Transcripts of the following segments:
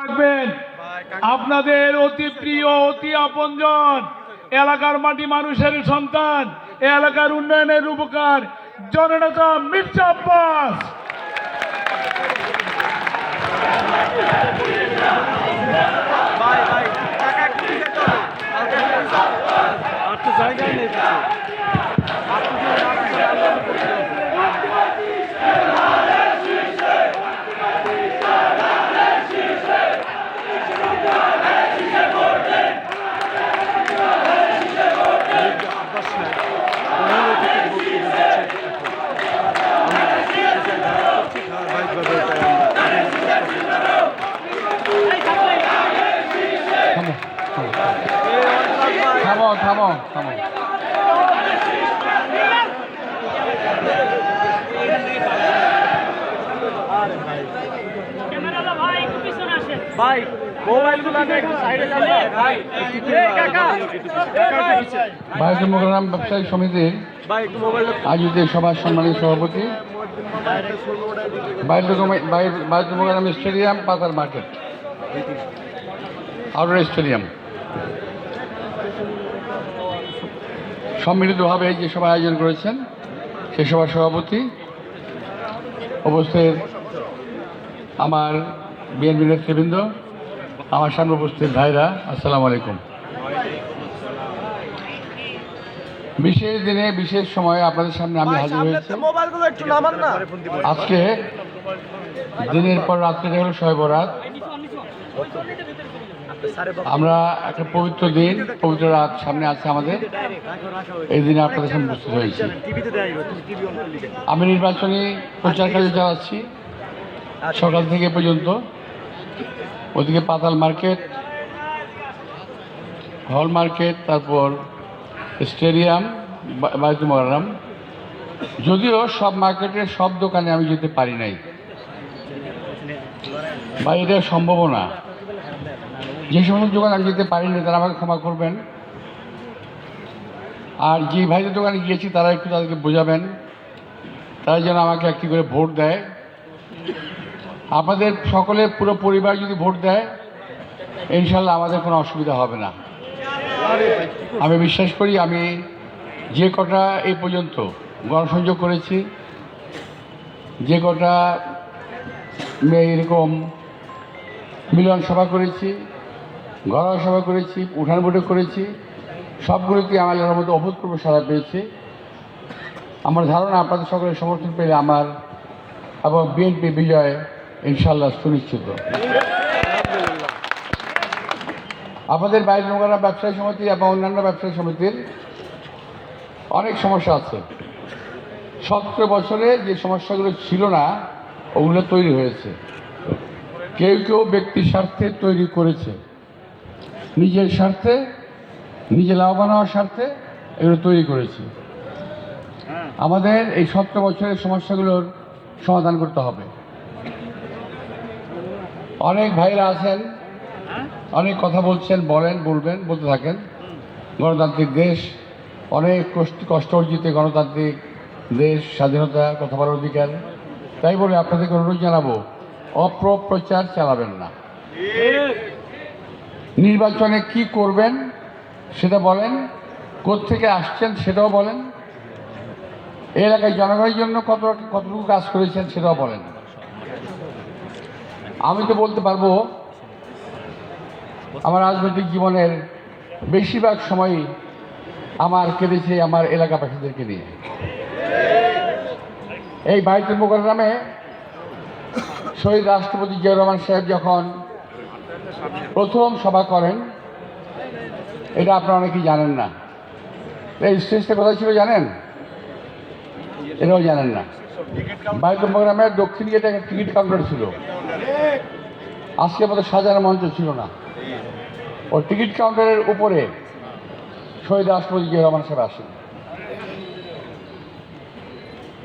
রাখবেন। আপনাদের অতি প্রিয়, অতি আপনজন, এলাকার মাটি মানুষের সন্তান, এলাকার উন্নয়নের উপকার, জননেতা মির্জা আব্বাস। জায়গায় নেই কিছু আর তো যে না থাকে আল্লাহ করতে হবে। আব্বাস নাই, ওনার অতিথির বক্তব্য দিচ্ছে এখন। আমরা সেটাই ধারণা করছি, ধারাবাহিকভাবে এটাই আমরা থামো থামো থামো ক্যামেরালা ভাই একটু পিছনে আসেন ভাই মোবাইলগুলো আগে একটু সাইডে যাবে ভাই এই কাকা কাকা। দিচ্ছে ভারতীয় মোকারাম ব্যবসায়ী সমিতির ভাই একটু মোবাইলটা আয়োজিত সভার সম্মানিত সভাপতি। ভারতীয় মোকারাম স্টেডিয়াম পাতার মার্কেট। আউটার স্টেডিয়াম সম্মিলিতভাবে যে সভা আয়োজন করেছেন সে সভার সভাপতি উপস্থিত আমার বিএনপি নেতৃবৃন্দ আমার সামনে উপস্থিত ভাইরা আসসালামু আলাইকুম। বিশেষ দিনে বিশেষ সময়ে আপনাদের সামনে আমি হাজির হয়েছি। আজকে দিনের পর রাত্রে হলো শয় বরাত আমরা একটা পবিত্র দিন, পবিত্র রাত সামনে আছে আমাদের। এই দিনে আপনাদের সামনে উপস্থিত হয়েছি। আমি নির্বাচনী প্রচার কার্য চালাচ্ছি, সকাল থেকে পর্যন্ত। ওদিকে পাতাল মার্কেট, হল মার্কেট, তারপর স্টেডিয়াম বায়ুল মহারাম যদিও সব মার্কেটের সব দোকানে আমি যেতে পারি নাই। বা এটা সম্ভব না। যে সমস্ত দোকান আমি যেতে পারিনি তারা আমাকে ক্ষমা করবেন। আর যে ভাইদের দোকানে গিয়েছি, তারা একটু তাদেরকে বোঝাবেন। তারা যেন আমাকে একটি করে ভোট দেয়। আপনাদের সকলের পুরো পরিবার যদি ভোট দেয়, ইনশাল্লাহ আমাদের কোনো অসুবিধা হবে না। আমি বিশ্বাস করি, আমি যে কটা এই পর্যন্ত গণসংযোগ করেছি, যে কটা এরকম মিলন সভা করেছি ঘরোয়া সভা করেছি, উঠান বৈঠক করেছি সবগুলোতে আমার মধ্যে অভূতপূর্ব সাড়া পেয়েছি। আমার ধারণা, আপনাদের সকলের সমর্থন পেলে আমার এবং বিএনপি বিজয় ইনশাল্লাহ সুনিশ্চিত। আপনাদের বাইরে নোংরা ব্যবসায়ী সমিতি এবং অন্যান্য ব্যবসায়ী সমিতির অনেক সমস্যা আছে। সতেরো বছরে যে সমস্যাগুলো ছিল না, ওগুলো তৈরি হয়েছে। কেউ কেউ ব্যক্তির স্বার্থে তৈরি করেছে। নিজের স্বার্থে নিজে লাভবান হওয়ার স্বার্থে এগুলো তৈরি করেছি। আমাদের এই সতেরো বছরের সমস্যাগুলোর সমাধান করতে হবে। অনেক ভাইরা আছেন অনেক কথা বলছেন বলেন বলবেন বলতে থাকেন। গণতান্ত্রিক দেশ অনেক কষ্ট কষ্ট অর্জিত গণতান্ত্রিক দেশ স্বাধীনতা কথা বলার অধিকার। তাই বলে আপনাদেরকে অনুরোধ জানাব অপপ্রচার চালাবেন না। নির্বাচনে কি করবেন সেটা বলেন থেকে আসছেন সেটাও বলেন, এলাকায় জনগণের জন্য কত, কতটুকু কাজ করেছেন সেটাও বলেন। আমি তো বলতে পারব, আমার রাজনৈতিক জীবনের বেশিরভাগ সময়ই আমার কেটেছে আমার এলাকাবাসীদেরকে নিয়ে। এই বাইতুল মোকাররামে শহীদ রাষ্ট্রপতি জিয়া রহমান সাহেব যখন প্রথম সভা করেন। এটা আপনারা অনেকেই জানেন না। এই স্টেজটা কোথায় ছিল জানেন? এটাও জানেন না। বাইতুল মোকাররামের দক্ষিণ গেটে একটা টিকিট কাউন্টার ছিল। আজকের মতো সাজানো মঞ্চ ছিল না। ও টিকিট কাউন্টারের উপরে শহীদ রাষ্ট্রপতি জিয়া রহমান সাহেব আসেন।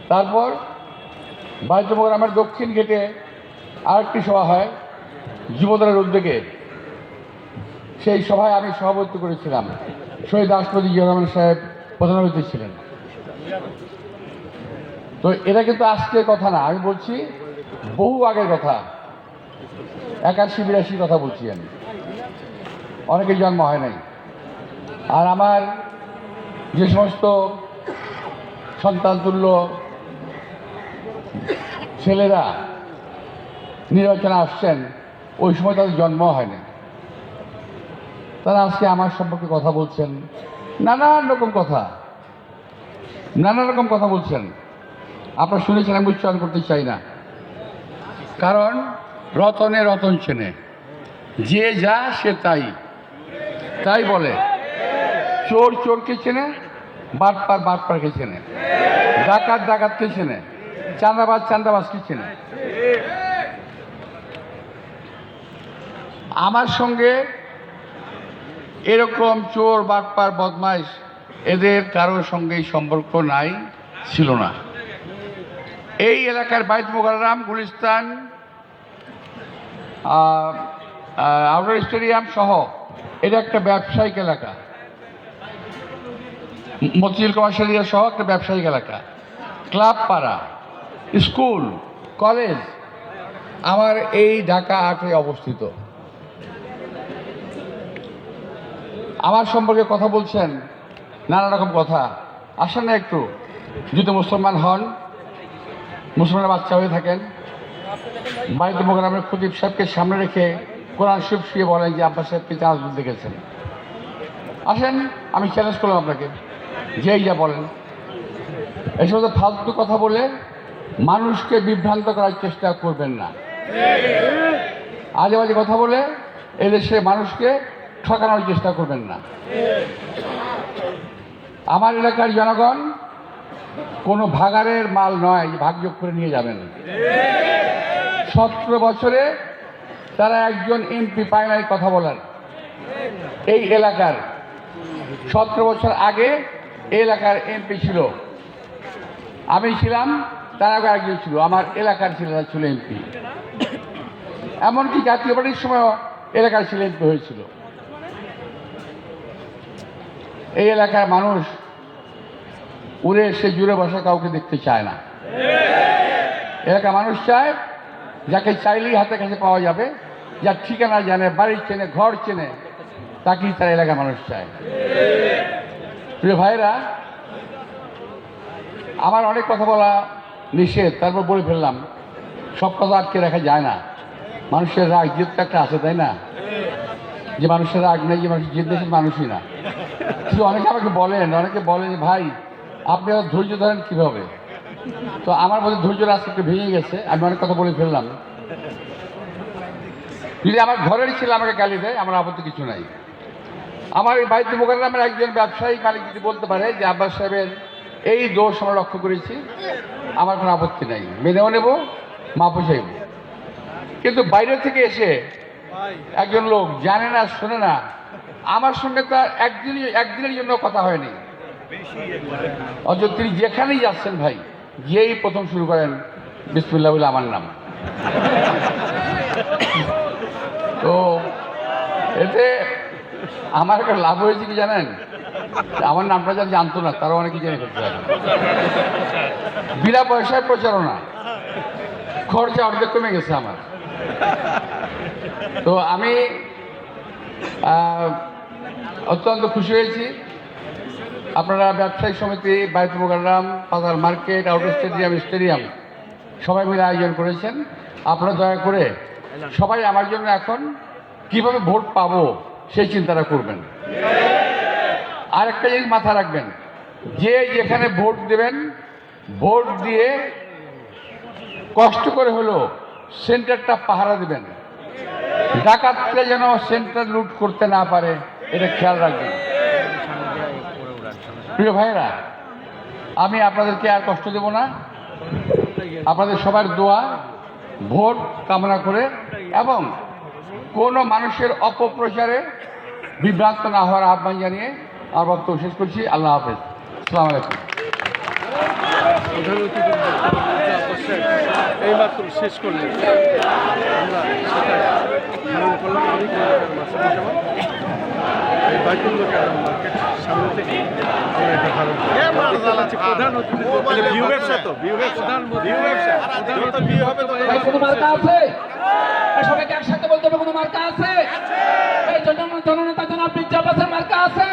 তারপর বাইতুল মোকাররামের দক্ষিণ গেটে আরেকটি সভা হয়। যুবদলের উদ্যোগে সেই সভায় আমি সভাপতিত্ব করেছিলাম। শহীদ রাষ্ট্রপতি জিয়া রহমান সাহেব প্রধান অতিথি ছিলেন। তো এটা কিন্তু আজকের কথা না, আমি বলছি বহু আগের কথা। একাশি, বিরাশি কথা বলছি আমি। অনেকের জন্ম হয় নাই। আর আমার যে সমস্ত সন্তান তুল্য ছেলেরা নির্বাচনে আসছেন ওই সময় তাদের জন্ম হয়নি। তারা আজকে আমার সম্পর্কে কথা বলছেন। নানান রকম কথা। নানা রকম কথা বলছেন। আপনারা শুনেছেন, আমি উচ্চারণ করতে চাই না। কারণ রতনে রতন চেনে। যে যা, সে তাই। তাই বলে। চোর চোরকে চেনে, বাটপার বাটপারকে চেনে। ডাকাত ডাকাতকে চেনে। চাঁদাবাজ চাঁদাবাজকে চেনে। আমার সঙ্গে এরকম চোর, বাটপার, বদমাইশ এদের কারোর সঙ্গেই সম্পর্ক নাই, ছিল না। এই এলাকার বাইত মোগারাম গুলিস্তান আউটার স্টেডিয়াম সহ এটা একটা ব্যবসায়িক এলাকা। মতিঝিল কমার্শিয়াল এরিয়া সহ একটা ব্যবসায়িক এলাকা। ক্লাব পাড়া, স্কুল, কলেজ, আমার এই ঢাকা আটে অবস্থিত। আমার সম্পর্কে কথা বলছেন, নানা রকম কথা। আসেন না একটু। যদি মুসলমান হন, মুসলমানের বাচ্চা হয়ে থাকেন, বাড়িতে মোকামের খতিব সাহেবকে সামনে রেখে কোরআন শরীফ শুয়ে বলেন যে, আব্বাস সাহেবকে চাঁদ দেখেছেন আসেন, আমি চ্যালেঞ্জ করলাম আপনাকে। যেই যা বলেন। এই সমস্ত ফালতু কথা বলে মানুষকে বিভ্রান্ত করার চেষ্টা করবেন না। আজে বাজে কথা বলে এদেশে মানুষকে ঠকানোর চেষ্টা করবেন না। আমার এলাকার জনগণ কোনো ভাগাড়ের মাল নয়, ভাগযোগ করে নিয়ে যাবেন। সতেরো বছরে তারা একজন এমপি পায় নাই কথা বলার। এই এলাকার সতেরো বছর আগে এলাকার এমপি ছিল। আমি ছিলাম, তার আগে একজন ছিল, আমার এলাকার ছেলেরা ছিল এমপি। এমনকি জাতীয় পার্টির সময় এলাকার ছেলে এমপি হয়েছিল। এই এলাকার মানুষ উড়ে এসে জুড়ে বসা কাউকে দেখতে চায় না। এলাকার মানুষ চায় যাকে চাইলেই হাতে কাছে পাওয়া যাবে, যার ঠিকানা জানে, বাড়ি চেনে, ঘর চেনে, তাকেই তার এলাকার মানুষ চায়। প্রিয় ভাইরা আমার অনেক কথা বলা নিষেধ, তারপর বলে ফেললাম। সব কথা আটকে রাখা যায় না। মানুষের রাগ জিদ তো একটা আছে, তাই না? যে মানুষের রাগ নেই, যে মানুষ জিদ দেশের মানুষই না। কিন্তু অনেকে আমাকে বলেন অনেকে বলেন ভাই আপনি ধৈর্য ধরেন কীভাবে? তো আমার মধ্যে ধৈর্য রাস্তা একটু ভেঙে গেছে আমি অনেক কথা বলে ফেললাম। যদি আমার ঘরের ছেলে আমাকে গালি দেয় আমার আপত্তি কিছু নাই। আমার এই বাড়িতে মোকাবিলামের একজন ব্যবসায়ী মালিক যদি বলতে পারে যে আব্বাস সাহেবের এই দোষ আমরা লক্ষ্য করেছি আমার কোনো আপত্তি নাই মেনেও নেব মাপও চাইব কিন্তু বাইরে থেকে এসে একজন লোক জানে না শোনে না আমার সঙ্গে তার একদিনই, একদিনের জন্য কথা হয়নি। অথচ তিনি যেখানেই যাচ্ছেন ভাই, গিয়েই প্রথম শুরু করেন, বিসমুল্লাহ আমার নাম। তো এতে আমার একটা লাভ হয়েছে কি জানেন? আমার নামটা যারা জানতো না তারা অনেকে জেনে পারে বিনা পয়সায় প্রচারণা। খরচা অর্ধেক কমে গেছে আমার। তো আমি অত্যন্ত খুশি হয়েছি। আপনারা ব্যবসায়ী সমিতি মোকাররাম পাতার মার্কেট আউটার স্টেডিয়াম স্টেডিয়াম সবাই মিলে আয়োজন করেছেন। আপনারা দয়া করে সবাই আমার জন্য এখন কীভাবে ভোট পাবো সেই চিন্তাটা করবেন। আর একটা জিনিস মাথায় রাখবেন, যে যেখানে ভোট দেবেন, ভোট দিয়ে কষ্ট করে হলো সেন্টারটা পাহারা দেবেন। ডাকাতরা যেন সেন্টার লুট করতে না পারে। এটা খেয়াল রাখবেন। প্রিয় ভাইরা আমি আপনাদেরকে আর কষ্ট দেব না। আপনাদের সবার দোয়া, ভোট কামনা করে এবং কোনো মানুষের অপপ্রচারে বিভ্রান্ত না হওয়ার আহ্বান জানিয়ে আমার বক্তব্য শেষ করছি। আল্লাহ হাফেজ। সালাম আলাইকুম। শেষ করলেন। বাইতুল্লাহ মার্কেট সামনে থেকে মার্কা আছে। সবাইকে একসাথে বলতে হবে কোনো মার্কা আছে জননেতা, জনাব মার্কা আছে।